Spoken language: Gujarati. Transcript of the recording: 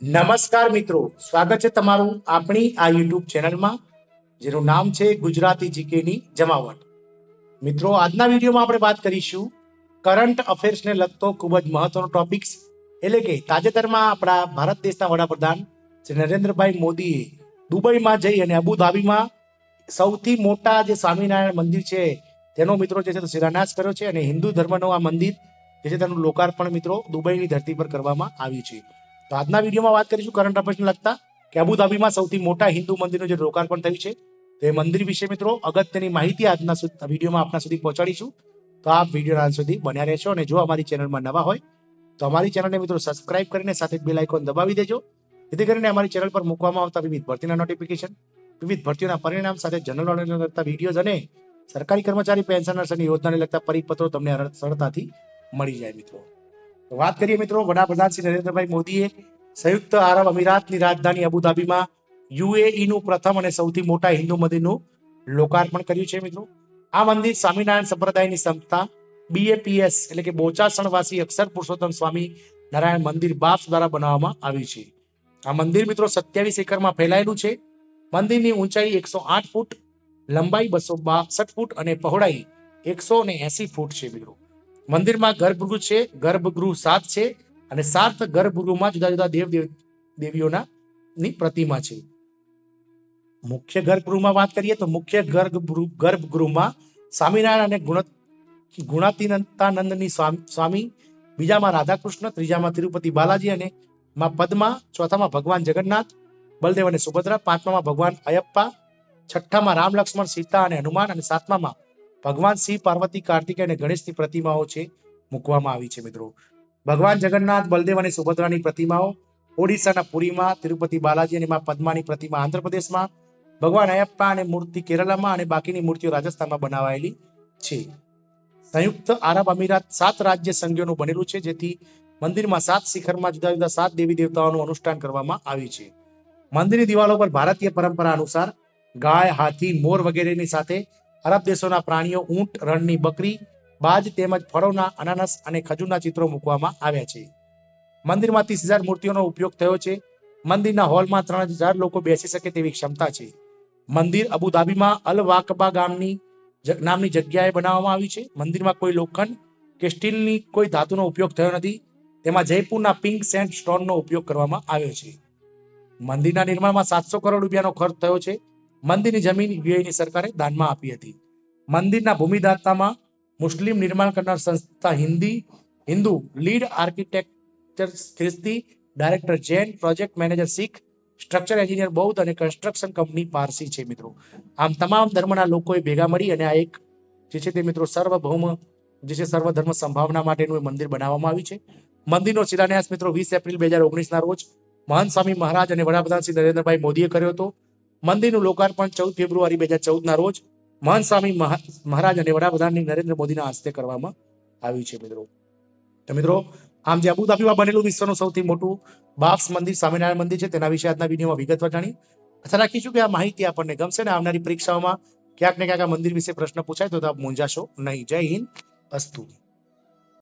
નમસ્કાર મિત્રો. સ્વાગત છે તમારું આપણી આ યુટ્યુબ ચેનલમાં, જેનું નામ છે ગુજરાતી જીકેની જમાવટ. મિત્રો, આજના વિડીયોમાં આપણે વાત કરીશું કરંટ અફેર્સને લગતો ખૂબ જ મહત્વનો ટોપિક્સ, એટલે કે તાજેતરમાં આપણા ભારત દેશના વડાપ્રધાન શ્રી નરેન્દ્રભાઈ મોદીએ દુબઈમાં જઈ અને અબુધાબીમાં સૌથી મોટા જે સ્વામિનારાયણ મંદિર છે, તેનો મિત્રો જે છે તે શિલાન્યાસ કર્યો છે અને હિન્દુ ધર્મનો આ મંદિર જે છે તેનું લોકાર્પણ મિત્રો દુબઈની ધરતી પર કરવામાં આવ્યું છે. તો આજના વિડીયોમાં વાત કરીશું કરંટ અફેર્સને લગતા કે અબુધાબીમાં સૌથી મોટા હિન્દુ મંદિરનું જે લોકાર્પણ થયું છે, તો એ મંદિર વિશે મિત્રો અગત્યની માહિતી આજના વિડીયોમાં આપના સુધી પહોંચાડીશું. તો આપ વિડીયોના અંત સુધી બન્યા રહેશો અને જો અમારી ચેનલમાં નવા હોય, તો અમારી ચેનલને મિત્રો સબસ્ક્રાઇબ કરીને સાથે બેલ આઇકોન દબાવી દેજો. જેથી કરીને અમારી ચેનલ પર મૂકવામાં આવતા વિવિધ ભરતીના નોટિફિકેશન, વિવિધ ભરતીઓના પરિણામ સાથે જનરલ નોલેજને લગતા વિડીયોઝ અને સરકારી કર્મચારી પેન્શનર્સની યોજનાને લગતા પરિપત્રો તમને સરળતાથી મળી જાય મિત્રો. વાત કરીએ મિત્રો, વડાપ્રધાન શ્રી નરેન્દ્રભાઈ મોદીએ સંયુક્ત આરબ અમીરાતની રાજધાની અબુધાબીમાં યુએઈ નું પ્રથમ અને સૌથી મોટા હિન્દુ મંદિરનું લોકાર્પણ કર્યું છે મિત્રો. આ મંદિર સ્વામિનારાયણ સંપ્રદાયની સંસ્થા, બીએપીએસ એટલે કે બોચાસણવાસી અક્ષર પુરુષોત્તમ સ્વામી નારાયણ મંદિર બાફ દ્વારા બનાવવામાં આવ્યું છે. આ મંદિર મિત્રો સત્યાવીસ એકરમાં ફેલાયેલું છે. મંદિરની ઊંચાઈ એકસો આઠ ફૂટ, લંબાઈ બસો બાસઠ ફૂટ અને પહોળાઈ એકસો ને એસી ફૂટ છે મિત્રો. મંદિરમાં ગર્ભગૃહ છે, ગર્ભગૃહ સાત છે અને સાત ગર્ભગૃહમાં જુદા જુદા દેવ દેવ- દેવીઓના ની પ્રતિમા છે. મુખ્ય ગર્ભગૃહમાં વાત કરીએ તો મુખ્ય ગર્ભગૃહ, ગર્ભગૃહમાં સ્વામિનારાયણ અને ગુણ, ગુણાતીનંતાનંદની સ્વામી, બીજામાં રાધાકૃષ્ણ, ત્રીજામાં તિરુપતિ બાલાજી અને માં પદ્મા, ચોથામાં ભગવાન જગન્નાથ, બલદેવ અને સુભદ્રા, પાંચમામાં ભગવાન અયપ્પા, છઠ્ઠામાં રામ લક્ષ્મણ, સીતા અને હનુમાન અને સાતમામાં ભગવાન શિવ, પાર્વતી કાર્તિક અને ગણેશની પ્રતિમાઓ છે, મૂકવામાં આવી છે મિત્રો. ભગવાન જગન્નાથ, બલદેવ અને સુભદ્રાની પ્રતિમાઓ, ઓડિશાના પુરીમાં, તિરુપતિ બાલાજી અને માં પદ્માની પ્રતિમા આંધ્રપ્રદેશમાં, ભગવાન અયપ્પા અને મૂર્તિ કેરળમાં અને બાકીની મૂર્તિઓ રાજસ્થાનમાં બનાવાયેલી છે. સંયુક્ત આરબ અમીરાત સાત રાજ્ય સંઘોનું બનેલું છે, જેથી મંદિરમાં સાત શિખરમાં જુદા જુદા સાત દેવી દેવતાઓનું અનુષ્ઠાન કરવામાં આવ્યું છે. મંદિરની દિવાલો પર ભારતીય પરંપરા અનુસાર ગાય, હાથી, મોર વગેરેની સાથે અરબ દેશોના પ્રાણીઓ, ઊંટ, રણની બકરી, બાજ તેમજ ફળોના અનાનસ અને ખજૂરના ચિત્રો મૂકવામાં આવ્યા છે. મંદિરમાં ત્રીસ હજાર મૂર્તિઓનો ઉપયોગ થયો છે. મંદિરના હોલમાં ત્રણ હજાર લોકો બેસી શકે તેવી ક્ષમતા છે. મંદિર અબુધાબીમાં અલ વાકબા ગામની નામની જગ્યાએ બનાવવામાં આવ્યું છે. મંદિરમાં કોઈ લોખંડ કે સ્ટીલની કોઈ ધાતુનો ઉપયોગ થયો નથી. તેમાં જયપુરના પિંક સેન્ટ સ્ટોનનો ઉપયોગ કરવામાં આવ્યો છે. મંદિરના નિર્માણમાં સાતસો કરોડ રૂપિયાનો ખર્ચ થયો છે. મંદિરની જમીન યુએઈની સરકારે દાનમાં આપી હતી. મંદિરના ભૂમિદાતામાં મુસ્લિમ નિર્માણ કરનાર સંસ્થા હિન્દી, હિન્દુ, લીડ આર્કિટેક્ચર ખ્રિસ્તી, director Jain, project manager Sikh, structure engineer બૌદ્ધ અને કન્સ્ટ્રક્શન કંપની પારસી છે મિત્રો. આમ તમામ ધર્મના લોકોએ ભેગા મળી અને આ એક જે છે તે મિત્રો સર્વભૌમ, જે છે સર્વધર્મ સંભાવના માટેનું મંદિર બનાવવામાં આવ્યું છે. મંદિરનો શિલાન્યાસ મિત્રો વીસ એપ્રિલ બે હજાર ઓગણીસના રોજ મહાન સ્વામી મહારાજ અને વડાપ્રધાન શ્રી નરેન્દ્રભાઈ મોદીએ કર્યો હતો. મંદિરનું લોકાર્પણ ચૌદ ફેબ્રુઆરી બે હજાર ચૌદના રોજ મહાન સ્વામી મહારાજ અને વડાપ્રધાનની નરેન્દ્ર મોદીના હસ્તે કરવામાં આવ્યું છે મિત્રો. તો મિત્રો, આમ જે અબુધાબીમાં બનેલું વિશ્વનું સૌથી મોટું બાપ્સ મંદિર, સ્વામિનારાયણ મંદિર છે, તેના વિશે આજના વિડીયોમાં વિગતવાર જાણી આશા રાખીશું કે આ માહિતી આપણને ગમશે ને આવનારી પરીક્ષાઓમાં ક્યાંક ને ક્યાંક મંદિર વિશે પ્રશ્ન પૂછાય તો આપ મૂંઝાશો નહીં. જય હિન્દ, અસ્તુ.